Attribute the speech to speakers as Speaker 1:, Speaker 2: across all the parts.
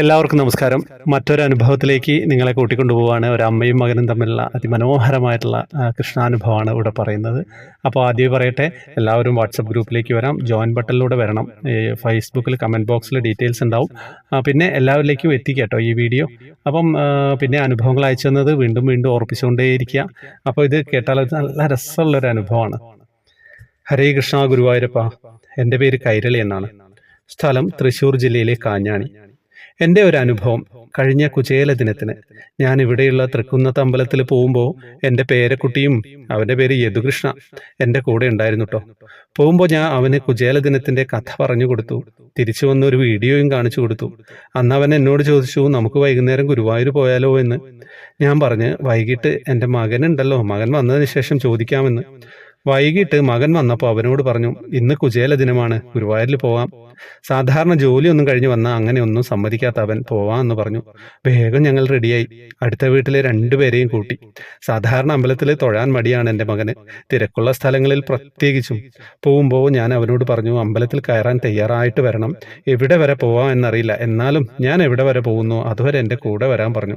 Speaker 1: എല്ലാവർക്കും നമസ്കാരം. മറ്റൊരു അനുഭവത്തിലേക്ക് നിങ്ങളെ കൂട്ടിക്കൊണ്ടുപോവാണ് ഒരു അമ്മയും മകനും തമ്മിലുള്ള അതിമനോഹരമായിട്ടുള്ള കൃഷ്ണാനുഭവമാണ് ഇവിടെ പറയുന്നത്. അപ്പോൾ ആദ്യം പറയട്ടെ എല്ലാവരും വാട്സപ്പ് ഗ്രൂപ്പിലേക്ക് വരാം. ജോയിൻ ബട്ടണിലൂടെ വരണം. ഫേസ്ബുക്കിൽ കമന്റ് ബോക്സിൽ ഡീറ്റെയിൽസ് ഉണ്ടാവും. പിന്നെ എല്ലാവരിലേക്കും എത്തിക്കട്ടോ കേട്ടോ ഈ വീഡിയോ. അപ്പം പിന്നെ അനുഭവങ്ങൾ അയച്ചു തന്നത് വീണ്ടും വീണ്ടും ഓർപ്പിച്ചുകൊണ്ടേയിരിക്കുക. അപ്പോൾ ഇത് കേട്ടാൽ നല്ല രസമുള്ളൊരു അനുഭവമാണ്. ഹരേ കൃഷ്ണ ഗുരുവായൂരപ്പ. എന്റെ പേര് കൈരളി എന്നാണ്. സ്ഥലം തൃശ്ശൂർ ജില്ലയിലെ കാഞ്ഞാണി. എന്റെ ഒരു അനുഭവം. കഴിഞ്ഞ കുചേല ദിനത്തിന് ഞാൻ ഇവിടെയുള്ള തൃക്കുന്നത്ത് അമ്പലത്തിൽ പോകുമ്പോൾ എന്റെ പേരക്കുട്ടിയും അവന്റെ പേര് യദുകൃഷ്ണ എന്റെ കൂടെ ഉണ്ടായിരുന്നു കേട്ടോ പോകുമ്പോൾ ഞാൻ അവന് കുചേല ദിനത്തിന്റെ കഥ പറഞ്ഞു കൊടുത്തു. തിരിച്ചു വന്ന് ഒരു വീഡിയോയും കാണിച്ചു കൊടുത്തു. അന്ന് അവൻ എന്നോട് ചോദിച്ചു നമുക്ക് വൈകുന്നേരം ഗുരുവായൂർ പോയാലോ എന്ന്? ഞാൻ പറഞ്ഞ് വൈകിട്ട് എന്റെ മകനുണ്ടല്ലോ മകൻ വന്നതിന് ശേഷം ചോദിക്കാമെന്ന്. വൈകിട്ട് മകൻ വന്നപ്പോൾ അവനോട് പറഞ്ഞു ഇന്ന് കുചേല ദിനമാണ് ഗുരുവായൂരിൽ പോവാം. സാധാരണ ജോലിയൊന്നും കഴിഞ്ഞ് വന്നാൽ അങ്ങനെയൊന്നും സമ്മതിക്കാത്ത അവൻ പോവാമെന്ന് പറഞ്ഞു. വേഗം ഞങ്ങൾ റെഡിയായി. അടുത്ത വീട്ടിലെ രണ്ടുപേരെയും കൂട്ടി. സാധാരണ അമ്പലത്തിൽ തൊഴാൻ മടിയാണ് എന്റെ മകന്. തിരക്കുള്ള സ്ഥലങ്ങളിൽ പ്രത്യേകിച്ചും. പോകുമ്പോൾ ഞാൻ അവനോട് പറഞ്ഞു അമ്പലത്തിൽ കയറാൻ തയ്യാറായിട്ട് വരണം. എവിടെ വരെ പോവാം എന്നറിയില്ല. എന്നാലും ഞാൻ എവിടെ വരെ പോകുന്നു അതുവരെ എന്റെ കൂടെ വരാൻ പറഞ്ഞു.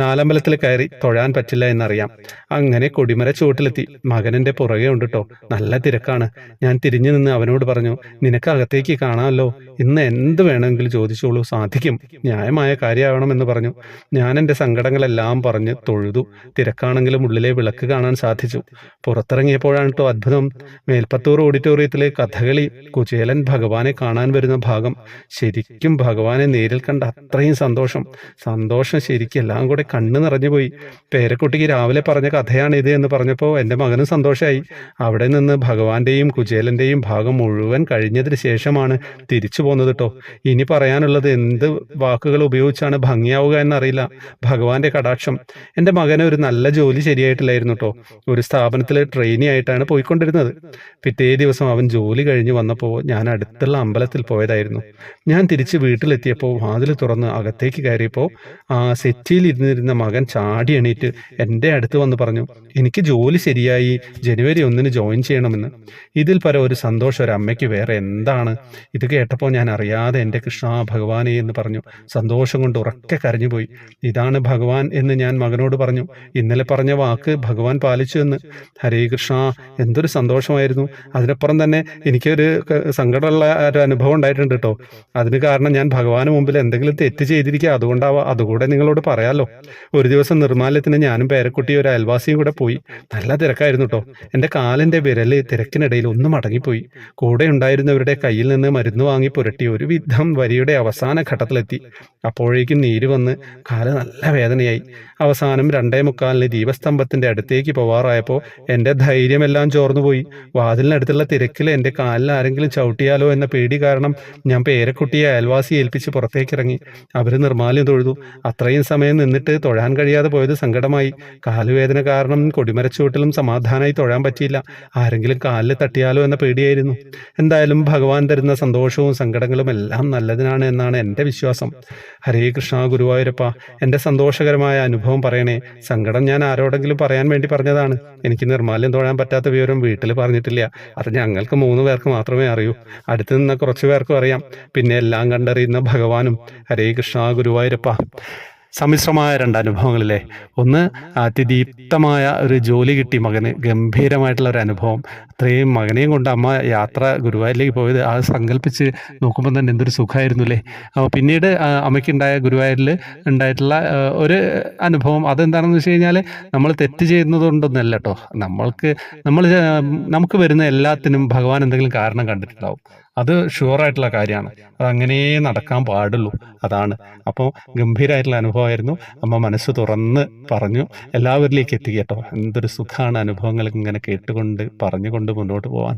Speaker 1: നാലമ്പലത്തിൽ കയറി തൊഴാൻ പറ്റില്ല എന്നറിയാം. അങ്ങനെ കൊടിമര ചുവട്ടിലെത്തി. മകനെന്റെ പുറകെ ഉണ്ട് നല്ല തിരക്കാണ്. ഞാൻ തിരിഞ്ഞു നിന്ന് അവനോട് പറഞ്ഞു നിനക്ക് അകത്തേക്ക് കാണാമല്ലോ. ഇന്ന് എന്ത് വേണമെങ്കിലും ചോദിച്ചോളൂ. സാധിക്കും. ന്യായമായ കാര്യമാവണമെന്ന് പറഞ്ഞു. ഞാൻ എന്റെ സങ്കടങ്ങളെല്ലാം പറഞ്ഞ് തൊഴുതു. തിരക്കാണെങ്കിലും ഉള്ളിലെ വിളക്ക് കാണാൻ സാധിച്ചു. പുറത്തിറങ്ങിയപ്പോഴാണ് കേട്ടോ അത്ഭുതം. മേൽപ്പത്തൂർ ഓഡിറ്റോറിയത്തിലെ കഥകളി കുചേലൻ ഭഗവാനെ കാണാൻ വരുന്ന ഭാഗം. ശരിക്കും ഭഗവാനെ നേരിൽ കണ്ട അത്രയും സന്തോഷം. സന്തോഷം ശരിക്കും എല്ലാം കൂടെ കണ്ണ് നിറഞ്ഞു പോയി പേരക്കുട്ടിക്ക് രാവിലെ പറഞ്ഞ കഥയാണ് ഇത് എന്ന് പറഞ്ഞപ്പോൾ എന്റെ മകനും സന്തോഷമായി അവിടെ നിന്ന് ഭഗവാന്റെയും കുചേലന്റെയും ഭാഗം മുഴുവൻ കഴിഞ്ഞതിന് ശേഷമാണ് തിരിച്ചു പോകുന്നത് കേട്ടോ ഇനി പറയാനുള്ളത് എന്ത് വാക്കുകൾ ഉപയോഗിച്ചാണ് ഭംഗിയാവുക എന്നറിയില്ല. ഭഗവാന്റെ കടാക്ഷം. എന്റെ മകന് ഒരു നല്ല ജോലി ശരിയായിട്ടില്ലായിരുന്നു കേട്ടോ ഒരു സ്ഥാപനത്തിൽ ട്രെയിനി ആയിട്ടാണ് പോയിക്കൊണ്ടിരുന്നത്. പിറ്റേ ദിവസം അവൻ ജോലി കഴിഞ്ഞ് വന്നപ്പോൾ ഞാൻ അടുത്തുള്ള അമ്പലത്തിൽ പോയതായിരുന്നു. ഞാൻ തിരിച്ച് വീട്ടിലെത്തിയപ്പോൾ വാതിൽ തുറന്ന് അകത്തേക്ക് കയറിയപ്പോൾ ആ സെറ്റിയിൽ ഇരുന്നിരുന്ന മകൻ ചാടി എണീറ്റ് എന്റെ അടുത്ത് വന്ന് പറഞ്ഞു എനിക്ക് ജോലി ശരിയായി ജനുവരി ഒന്നിന് ജോയിൻ ചെയ്യണമെന്ന്. ഇതിൽ പരം ഒരു സന്തോഷം ഒരു അമ്മയ്ക്ക് വേറെ എന്താണ്? ഇത് കേട്ടപ്പോൾ ഞാൻ അറിയാതെ എന്റെ കൃഷ്ണ ഭഗവാനെ എന്ന് പറഞ്ഞു. സന്തോഷം കൊണ്ട് ഉറക്കെ കരഞ്ഞുപോയി. ഇതാണ് ഭഗവാൻ എന്ന് ഞാൻ മകനോട് പറഞ്ഞു. ഇന്നലെ പറഞ്ഞ വാക്ക് ഭഗവാൻ പാലിച്ചു എന്ന്. ഹരേ കൃഷ്ണ എന്തൊരു സന്തോഷമായിരുന്നു. അതിനപ്പുറം തന്നെ എനിക്കൊരു സങ്കടമുള്ള ഒരു അനുഭവം ഉണ്ടായിട്ടുണ്ട് കേട്ടോ അതിന് കാരണം ഞാൻ ഭഗവാന് മുമ്പിൽ എന്തെങ്കിലും തെറ്റ് ചെയ്തിരിക്കുക. അതുകൊണ്ടാവാം അതുകൂടെ നിങ്ങളോട് പറയാലോ. ഒരു ദിവസം നിർമ്മാല്യത്തിന് ഞാനും പേരക്കുട്ടി ഒരു അയൽവാസിയും കൂടെ പോയി. നല്ല തിരക്കായിരുന്നു കേട്ടോ എന്റെ കാലിന്റെ വിരൽ തിരക്കിനിടയിൽ ഒന്ന് മടങ്ങിപ്പോയി. കൂടെ ഉണ്ടായിരുന്നവരുടെ കയ്യിൽ നിന്ന് മരുന്ന് വാങ്ങി പുരട്ടി ഒരു വിധം വരിയുടെ അവസാന ഘട്ടത്തിലെത്തി. അപ്പോഴേക്കും നീര് വന്ന് കാൽ നല്ല വേദനയായി. അവസാനം രണ്ടേ മുക്കാലിന് ദീപസ്തംഭത്തിന്റെ അടുത്തേക്ക് പോവാറായപ്പോൾ എന്റെ ധൈര്യമെല്ലാം ചോർന്നുപോയി. വാതിലിനടുത്തുള്ള തിരക്കിൽ എന്റെ കാലിൽ ആരെങ്കിലും ചവിട്ടിയാലോ എന്ന പേടി കാരണം ഞാൻ പേരക്കുട്ടിയെ അയൽവാസി ഏൽപ്പിച്ച് പുറത്തേക്കിറങ്ങി. അവർ നിർമ്മാല്യം തൊഴുതു. അത്രയും സമയം നിന്നിട്ട് തൊഴാൻ കഴിയാതെ പോയത് സങ്കടമായി. കാലുവേദന കാരണം കൊടിമരച്ചുവട്ടിലും സമാധാനമായി തൊഴാൻ പറ്റിയില്ല. ആരെങ്കിലും കാലിൽ തട്ടിയാലോ എന്ന പേടിയായിരുന്നു. എന്തായാലും ഭഗവാൻ തരുന്ന സന്തോഷവും സങ്കടങ്ങളും എല്ലാം നല്ലതിനാണ് എന്നാണ് എന്റെ വിശ്വാസം. ഹരേ കൃഷ്ണ ഗുരുവായൂരപ്പ എന്റെ സന്തോഷകരമായ അനുഭവം പറയണേ. സങ്കടം ഞാൻ ആരോടെങ്കിലും പറയാൻ വേണ്ടി പറഞ്ഞതാണ്. എനിക്ക് നിർമ്മാല്യം തൊഴാൻ പറ്റാത്ത വിവരം വീട്ടിൽ പറഞ്ഞിട്ടില്ല. അത് ഞങ്ങൾക്ക് മൂന്ന് പേർക്ക് മാത്രമേ അറിയൂ. അടുത്ത് നിന്ന് കുറച്ച് പേർക്കും അറിയാം. പിന്നെ എല്ലാം കണ്ടറിയുന്ന ഭഗവാനും. ഹരേ കൃഷ്ണ ഗുരുവായൂരപ്പ. സമ്മിശ്രമായ രണ്ട് അനുഭവങ്ങളിലെ ഒന്ന് അതിദീപ്തമായ ഒരു ജോലി കിട്ടി മകന്. ഗംഭീരമായിട്ടുള്ള ഒരു അനുഭവം. അത്രയും മകനെയും കൊണ്ട് അമ്മ യാത്ര ഗുരുവായൂരിലേക്ക് പോയത് ആ സങ്കല്പിച്ച് നോക്കുമ്പോൾ തന്നെ എന്തൊരു സുഖമായിരുന്നു അല്ലേ? അപ്പോൾ പിന്നീട് അമ്മയ്ക്കുണ്ടായ ഗുരുവായൂരിൽ ഉണ്ടായിട്ടുള്ള ഒരു അനുഭവം അതെന്താണെന്ന് വെച്ച് കഴിഞ്ഞാൽ നമ്മൾ തെറ്റ് ചെയ്യുന്നതുകൊണ്ടൊന്നല്ല കേട്ടോ നമ്മൾക്ക് നമ്മൾ നമുക്ക് വരുന്ന എല്ലാത്തിനും ഭഗവാൻ എന്തെങ്കിലും കാരണം കണ്ടിട്ടുണ്ടാവും. അത് ഷുവറായിട്ടുള്ള കാര്യമാണ്. അത് അങ്ങനെ നടക്കാൻ പാടുള്ളൂ. അതാണ്. അപ്പോൾ ഗംഭീരമായിട്ടുള്ള അനുഭവമായിരുന്നു. അമ്മ മനസ്സ് തുറന്ന് പറഞ്ഞു എല്ലാവരിലേക്ക് എത്തി കേട്ടോ. എന്തൊരു സുഖമാണ് അനുഭവങ്ങൾ ഇങ്ങനെ കേട്ടുകൊണ്ട് പറഞ്ഞുകൊണ്ട് മുന്നോട്ട് പോകാൻ